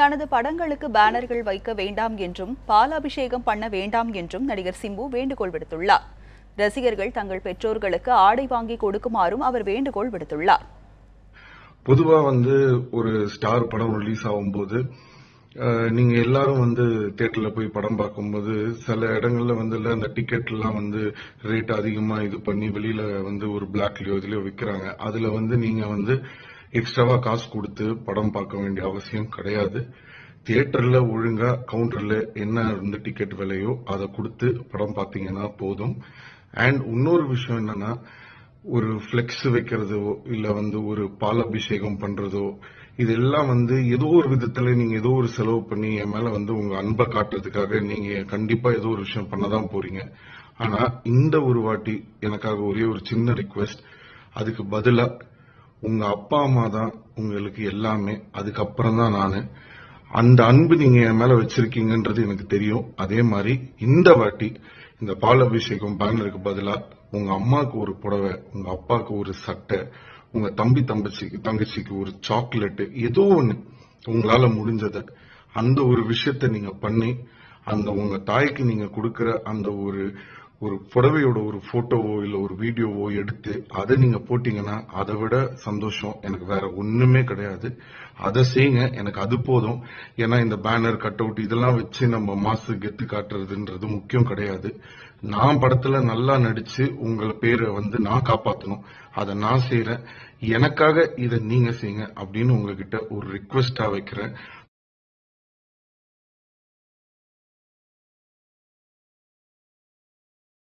தனது படங்களுக்கு பேனர்கள் வைக்க வேண்டாம் என்றும் பாலாபிஷேகம் பண்ண வேண்டாம் என்றும் நடிகர் சிம்பு வேண்டுகோள் விடுத்துள்ளார். ரசிகர்கள் தங்கள் பெற்றோர்களுக்கு ஆடை வாங்கி கொடுக்குமாறும் அவர் வேண்டுகோள் விடுத்துள்ளார். பொதுவா வந்து ஒரு ஸ்டார் படம் ரிலீஸ் ஆகும்போது நீங்க எல்லாரும் வந்து தேட்டர்ல போய் படம் பார்க்கும்போது சில இடங்கள்ல வந்து இல்ல அந்த டிக்கெட் எல்லாம் வந்து ரேட் அதிகமா இது பண்ணி வெளியில வந்து ஒரு பிளாக்லயோ இதுலயோ விக்கிறாங்க. அதுல வந்து நீங்க வந்து எக்ஸ்ட்ராவா காசு கொடுத்து படம் பார்க்க வேண்டிய அவசியம் கிடையாது. தியேட்டர்ல ஒழுங்கா கவுண்டர்ல என்ன வந்து டிக்கெட் விலையோ அதை கொடுத்து படம் பார்த்தீங்கன்னா போதும். அண்ட் இன்னொரு விஷயம் என்னன்னா ஒரு ஃபிளெக்ஸ் வைக்கிறதோ இல்ல வந்து ஒரு பால் அபிஷேகம் பண்றதோ இதெல்லாம் வந்து ஏதோ ஒரு விதத்துல நீங்க ஏதோ ஒரு செலவு பண்ணி என் மேல வந்து உங்க அன்பை காட்டுறதுக்காக நீங்க கண்டிப்பா ஏதோ ஒரு விஷயம் பண்ணதான் போறீங்க. ஆனா இந்த ஒரு வாட்டி எனக்காக ஒரே ஒரு சின்ன ரிக்வெஸ்ட் அதுக்கு பதிலா உங்க அப்பா அம்மா தான் உங்களுக்கு எல்லாமே. அதுக்கப்புறம் தான் நானு. அந்த அன்பு நீங்க என் மேல வச்சிருக்கீங்கன்றது எனக்கு தெரியும். அதே மாதிரி இந்த வாட்டி இந்த பால் அபிஷேகம் பேனருக்கு பதிலா உங்க அம்மாவுக்கு ஒரு புடவை உங்க அப்பாவுக்கு ஒரு சட்டை உங்க தம்பி தம்பச்சிக்கு தங்கச்சிக்கு ஒரு சாக்லேட்டு ஏதோ ஒண்ணு உங்களால முடிஞ்சத அந்த ஒரு விஷயத்த நீங்க பண்ணி அந்த உங்க தாய்க்கு நீங்க கொடுக்குற அந்த ஒரு ஒரு புடவையோட ஒரு போட்டோவோ இல்ல ஒரு வீடியோவோ எடுத்து அதை நீங்க போட்டீங்கன்னா அதை விட சந்தோஷம் எனக்கு வேற ஒண்ணுமே கிடையாது. அதை செய்யுங்க எனக்கு அது போதும். ஏன்னா இந்த பேனர் கட் அவுட் இதெல்லாம் வச்சு நம்ம மாசு கெத்து காட்டுறதுன்றது முக்கியம் கிடையாது. நான் படத்துல நல்லா நடிச்சு உங்களை பேரை வந்து நான் காப்பாத்தணும். அதை நான் செய்யறேன் எனக்காக இதை நீங்க செய்யுங்க அப்படின்னு உங்ககிட்ட ஒரு ரிக்வெஸ்டா வைக்கிறேன்.